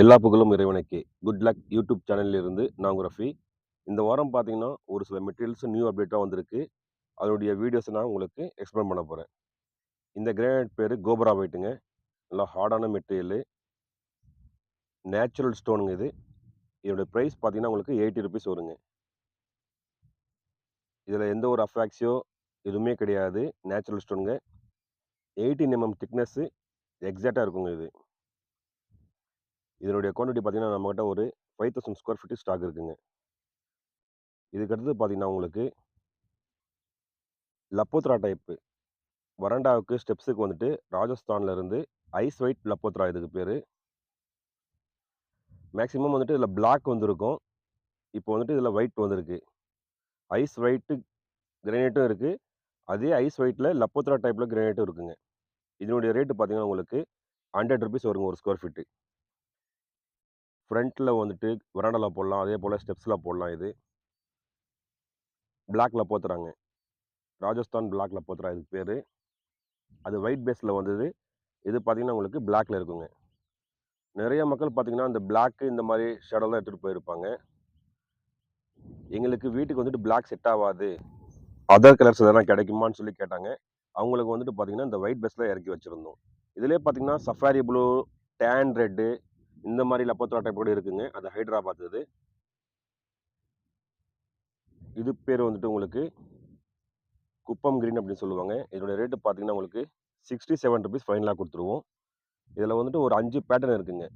எல்லா புகழும் இறைவனைக்கு. Good luck YouTube சேனல்ல இருந்து நான் ரஃபி இந்த வாரம் பார்த்தீங்கன்னா ஒரு சில மெட்டீரியல்ஸ் நியூ அப்டேட்டாக வந்திருக்கு. அதனுடைய வீடியோஸை நான் உங்களுக்கு எக்ஸ்பிளைன் பண்ண போகிறேன் இந்த கிரானைட் பேர் கோபரா வைட்டுங்க நல்லா ஹார்டான மெட்டீரியலு நேச்சுரல் ஸ்டோனுங்க இது. இதோட ப்ரைஸ் பார்த்தீங்கன்னா உங்களுக்கு எயிட்டி ருபீஸ் வருங்க. இதில் எந்த ஒரு அஃபாக்ஸியோ எதுவுமே கிடையாது. நேச்சுரல் ஸ்டோனுங்க எயிட்டீன் எம்எம் திக்னஸ்ஸு எக்ஸாக்டாக இருக்குங்க இது. இதனுடைய குவான்டிட்டி பார்த்தீங்கன்னா நம்மகிட்ட ஒரு five thousand square feet stock இருக்குதுங்க இதுக்கடுத்து பார்த்தீங்கன்னா உங்களுக்கு லப்போத்ரா டைப்பு வராண்டாவுக்கு ஸ்டெப்ஸுக்கு வந்துட்டு ராஜஸ்தானில் இருந்து ஐஸ் ஒயிட் லப்போத்ரா இதுக்கு பேர். மேக்ஸிமம் வந்துட்டு இதில் பிளாக் வந்திருக்கும். இப்போ வந்துட்டு இதில் ஒயிட் வந்திருக்கு. ஐஸ் ஒயிட்டு கிரானைட்டும் இருக்குது அதே ஐஸ் ஒயிட்டில் லப்போத்ரா டைப்பில் கிரானைட்டும் இருக்குங்க. இதனுடைய ரேட்டு பார்த்தீங்கன்னா உங்களுக்கு ஹண்ட்ரட் ருபீஸ் வருங்க ஒரு ஸ்கொயர் ஃபீட்டு ஃப்ரண்ட்டில் வந்துட்டு வராண்டாவில் போடலாம். அதே போல் ஸ்டெப்ஸில் போடலாம் இது. பிளாக்ல போத்துறாங்க. ராஜஸ்தான் பிளாக்ல போத்துறா இதுக்கு பேர். அது ஒயிட் பேஸில் வந்தது. இது பார்த்தீங்கன்னா உங்களுக்கு பிளாக்ல இருக்குங்க. நிறைய மக்கள் பார்த்திங்கன்னா இந்த பிளாக்கு இந்த மாதிரி ஷேடோலாம் எடுத்துகிட்டு போயிருப்பாங்க. எங்களுக்கு வீட்டுக்கு வந்துட்டு பிளாக் செட் ஆகாது அதர் கலர்ஸ் எதனா கிடைக்குமான்னு சொல்லி கேட்டாங்க. அவங்களுக்கு வந்துட்டு பார்த்திங்கன்னா இந்த ஒயிட் பேஸில் இறக்கி வச்சுருந்தோம். இதிலே பார்த்தீங்கன்னா சஃபாரி ப்ளூ டேன் ரெட்டு இந்த மாதிரி லப்போத்ரா டைப் கூட இருக்குங்க. அது ஹைட்ராபாத் இது இது பேர் வந்துட்டு உங்களுக்கு குப்பம் கிரீன் அப்படின்னு சொல்லுவாங்க. இதோட ரேட்டு பார்த்தீங்கன்னா உங்களுக்கு சிக்ஸ்டி செவன் ருபீஸ் ஃபைனலாக கொடுத்துருவோம். இதில் வந்துட்டு ஒரு அஞ்சு பேட்டர்ன் இருக்குங்க.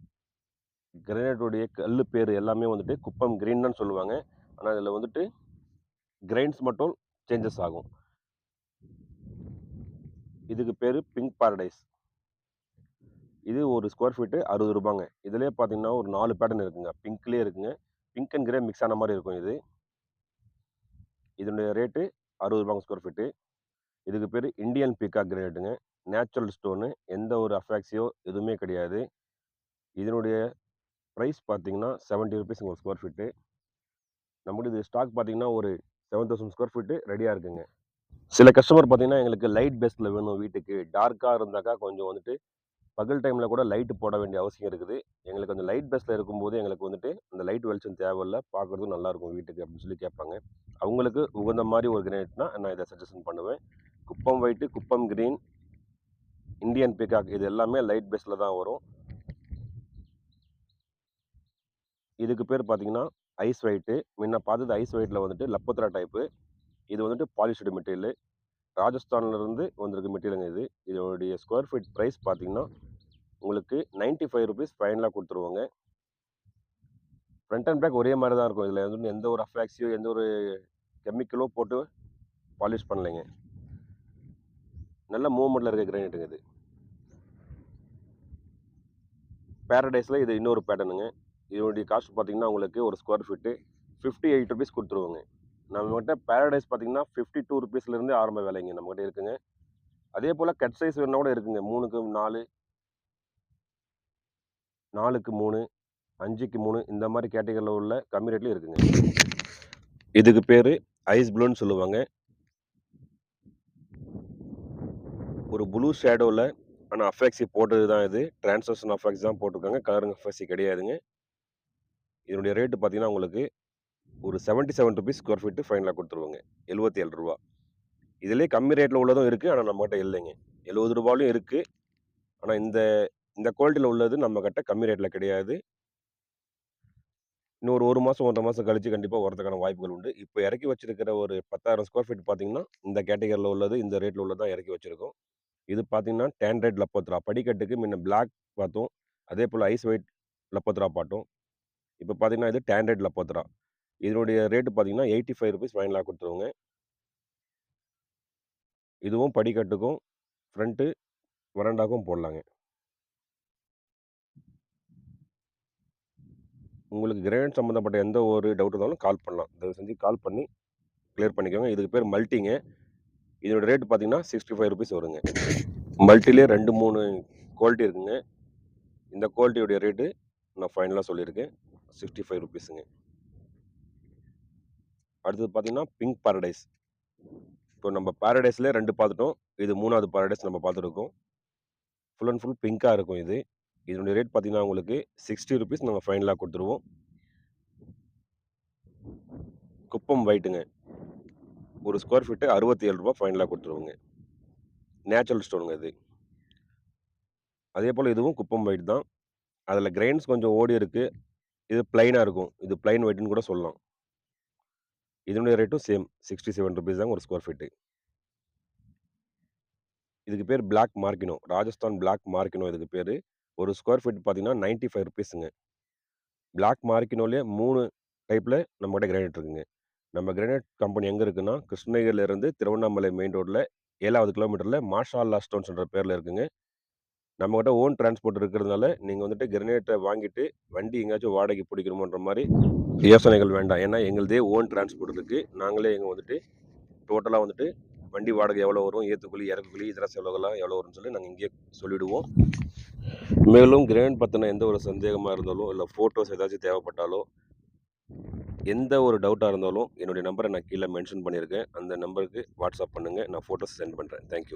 கிரானைட்டுடைய கல் பேர் எல்லாமே வந்துட்டு குப்பம் கிரீன் தான் சொல்லுவாங்க. ஆனால் இதில் வந்துட்டு கிரைன்ஸ் மட்டும் சேஞ்சஸ் ஆகும். இதுக்கு பேர் பிங்க் பாரடைஸ் இது ஒரு ஸ்கொயர் ஃபீட்டு அறுபது ரூபாங்க. இதுலேயே பார்த்தீங்கன்னா ஒரு நாலு பேட்டர்ன் இருக்குங்க. பிங்க்லேயே இருக்குங்க. பிங்க் அண்ட் கிரே மிக்ஸ் ஆன மாதிரி இருக்கும் இது. இதனுடைய ரேட்டு அறுபது ரூபாங்க ஸ்கொயர் ஃபீட்டு இதுக்கு பேர் இந்தியன் பீகாக் கிரானைட்டுங்க நேச்சுரல் ஸ்டோனு எந்த ஒரு அஃபாக்ஸியோ எதுவுமே கிடையாது. இதனுடைய ப்ரைஸ் பார்த்தீங்கன்னா செவன்ட்டி ருபீஸ் ஒரு ஸ்கொயர் ஃபீட்டு நம்மளுக்கு இது ஸ்டாக் பார்த்தீங்கன்னா ஒரு செவன் தௌசண்ட் ஸ்கொயர் ஃபீட்டு ரெடியாக இருக்குங்க. சில கஸ்டமர் பார்த்தீங்கன்னா எங்களுக்கு லைட் பேஸில் வேணும் வீட்டுக்கு. டார்க்காக இருந்தாக்கா கொஞ்சம் வந்துட்டு பகல் டைமில் கூட லைட்டு போட வேண்டிய அவசியம் இருக்குது. எங்களுக்கு அந்த லைட் பஸ்ஸில் இருக்கும்போது எங்களுக்கு வந்துட்டு அந்த லைட் வெளிச்சம் தேவையில்ல பார்க்குறதும் நல்லாயிருக்கும் வீட்டுக்கு அப்படின்னு சொல்லி கேட்பாங்க. அவங்களுக்கு உகந்த மாதிரி ஒரு கிரேட்னா நான் இதை சஜஷன் பண்ணுவேன். Kuppam white Kuppam green Indian peacock இது எல்லாமே லைட் பேஸில் தான் வரும். இதுக்கு பேர் பார்த்தீங்கன்னா ஐஸ் ஒயிட்டு முன்ன பார்த்தது ஐஸ் ஒயிட்டில் வந்துட்டு லப்போத்ரா டைப்பு இது வந்துட்டு பாலிஷ்டு மெட்டீரியல் ராஜஸ்தான்லேருந்து வந்திருக்க மெட்டீரியலுங்க இது. இதோடைய ஸ்கொயர் ஃபீட் ப்ரைஸ் பார்த்தீங்கன்னா உங்களுக்கு நைன்ட்டி ஃபைவ் ருபீஸ் ஃபைனலாக கொடுத்துருவாங்க. ஃப்ரண்ட் அண்ட் பேக் ஒரே மாதிரி தான் இருக்கும். இதில் வந்து எந்த ஒரு அஃபாக்ஸியோ எந்த ஒரு கெமிக்கலோ போட்டு பாலிஷ் பண்ணலைங்க. நல்ல மூவ்மெண்ட்டில் இருக்க கிரானைட்டுங்க இது. பேரடைஸில் இது இன்னொரு பேட்டர்னுங்க இதனுடைய காஸ்ட் பார்த்தீங்கன்னா உங்களுக்கு ஒரு square feet fifty eight rupees கொடுத்துருவோங்க. நம்மகிட்ட பேரடைஸ் பார்த்தீங்கன்னா ஃபிஃப்டி டூ ருபீஸ்லேருந்து ஆரம்ப விலைங்க நம்மகிட்ட இருக்குங்க. அதே போல் கட் சைஸ் வேணா கூட இருக்குங்க. மூணுக்கு நாலு. நாலுக்கு மூணு. அஞ்சுக்கு மூணு. இந்த மாதிரி கேட்டகரியில் உள்ள கம்மி ரேட்லேயும் இருக்குங்க. இதுக்கு பேர் ஐஸ் ப்ளூன்னு சொல்லுவாங்க. ஒரு ப்ளூ ஷேடோவில் ஆனால் அஃபெக்ஸி போட்டது தான் இது. டிரான்ஸ்லேஷன் அஃபெக்ஸ் தான் போட்டிருக்காங்க. கலருங்க அஃபெக்ஸி கிடையாதுங்க. இதனுடைய ரேட்டு பார்த்தீங்கன்னா உங்களுக்கு ஒரு seventy seven rupees square feet ஃபைனலாக கொடுத்துருவாங்க. எழுபத்தி ஏழு ரூபா. இதிலே கம்மி ரேட்டில் உள்ளதும் இருக்குது ஆனால் நம்மகிட்ட இல்லைங்க. எழுபது ரூபாலையும் இருக்குது ஆனால் இந்த இந்த குவாலிட்டியில் உள்ளது நம்மக்கிட்ட கம்மி ரேட்டில் கிடையாது. இன்னொரு ஒரு மாதம் ஒன்றரை மாதம் கழித்து கண்டிப்பாக வரதுக்கான வாய்ப்புகள் உண்டு. இப்போ இறக்கி வச்சிருக்கிற ஒரு பத்தாயிரம் ஸ்கொயர் ஃபீட் பார்த்தீங்கன்னா இந்த கேட்டகரியில் உள்ளது இந்த ரேட்டில் உள்ளது தான் இறக்கி வச்சுருக்கோம். இது பார்த்தீங்கன்னா டேண்ட்ரைட் லப்போத்ரா. படிக்கட்டுக்கு முன்ன பிளாக் பார்த்தோம் அதே போல் ஐஸ் ஒயிட் லப்போத்ரா பாட்டும் இப்போ பார்த்தீங்கன்னா இது டேண்ட்ரைட் லப்போத்ரா. இதனுடைய ரேட்டு பார்த்தீங்கன்னா எயிட்டி ஃபைவ் ருபீஸ் ஃபைனலாக கொடுத்துருவோங்க. இதுவும் படிக்கட்டுக்கும் ஃப்ரண்ட்டு வராண்டாக்கும் போடலாங்க. உங்களுக்கு கிரானைட் சம்மந்தப்பட்ட எந்த ஒரு டவுட் இருந்தாலும் கால் பண்ணலாம். தயவு செஞ்சு கால் பண்ணி கிளியர் பண்ணிக்கோங்க. இதுக்கு பேர் மல்ட்டிங்க இதோட ரேட் பார்த்தீங்கன்னா சிக்ஸ்டி ஃபைவ் ருபீஸ் வருங்க. மல்ட்டிலே ரெண்டு மூணு குவாலிட்டி இருக்குங்க. இந்த குவாலிட்டியோடைய ரேட்டு நான் ஃபைனலாக சொல்லியிருக்கேன். சிக்ஸ்டி ஃபைவ் ருபீஸுங்க. அடுத்தது பார்த்தீங்கன்னா பிங்க் பாரடைஸ் இப்போ நம்ம பாரடைஸில் ரெண்டு பார்த்துட்டோம் இது மூணாவது பாரடைஸ் நம்ம பார்த்துருக்கோம் ஃபுல் அண்ட் ஃபுல் பிங்காக இருக்கும் இது. இதனுடைய ரேட் பார்த்தீங்கன்னா உங்களுக்கு சிக்ஸ்டி ருபீஸ் நாங்கள் ஃபைனலாக கொடுத்துருவோம். குப்பம் ஒயிட்டுங்க ஒரு ஸ்கொயர் ஃபீட்டு அறுபத்தி ஏழு ரூபா ஃபைனலாக கொடுத்துருவோங்க. நேச்சுரல் ஸ்டோனுங்க இது. அதே போல் இதுவும் குப்பம் ஒயிட் தான். அதில் கிரெயின்ஸ் கொஞ்சம் ஓடி இருக்குது இது பிளைனாக இருக்கும். இது பிளைன் ஒயிட்னு கூட சொல்லலாம். இதனுடைய ரேட்டும் சேம் சிக்ஸ்டி செவன் ருபீஸ் தான் ஒரு ஸ்கொயர் ஃபீட்டு இதுக்கு பேர் black marquino Rajasthan black marquino இதுக்கு பேர். ஒரு ஸ்கொயர் ஃபீட் பார்த்தீங்கன்னா நைன்ட்டி ஃபைவ் ருபீஸுங்க பிளாக் மார்க்கினோலே மூணு டைப்பில் நம்மகிட்ட கிரானைட் இருக்குங்க. நம்ம கிரானைட் கம்பெனி எங்கே இருக்குன்னா கிருஷ்ணகிரியிலேருந்து திருவண்ணாமலை மெயின் ரோட்டில் ஏழாவது கிலோமீட்டரில் மாஷா அல்லா ஸ்டோன்ஸ்ன்ற பேரில் இருக்குங்க. நம்மக்கிட்ட ஓன் டிரான்ஸ்போர்ட் இருக்கிறதுனால நீங்கள் வந்துட்டு கிரனேட்டை வாங்கிட்டு வண்டி எங்கேயாச்சும் வாடகைக்கு பிடிக்கணுமன்ற மாதிரி யோசனைகள் வேண்டாம். ஏன்னா எங்களுதே ஓன் டிரான்ஸ்போர்ட் இருக்குது நாங்களே இங்கே வந்துட்டு டோட்டலாக வந்துட்டு வண்டி வாடகை எவ்வளோ வரும் ஏற்றுக்குழி இறக்குக்குழி இதர செலவுகள்லாம் எவ்வளோ வரும்னு சொல்லி நாங்கள் இங்கேயே சொல்லிவிடுவோம் மேலும் கிரேன் பற்றின எந்த ஒரு சந்தேகமாக இருந்தாலும் இல்லை ஃபோட்டோஸ் ஏதாச்சும் தேவைப்பட்டாலோ எந்த ஒரு டவுட்டாக இருந்தாலும் என்னுடைய நம்பரை நான் கீழே மென்ஷன் பண்ணியிருக்கேன். அந்த நம்பருக்கு வாட்ஸ்அப் பண்ணுங்கள் நான் ஃபோட்டோஸ் சென்ட் பண்ணுறேன் தேங்க்யூ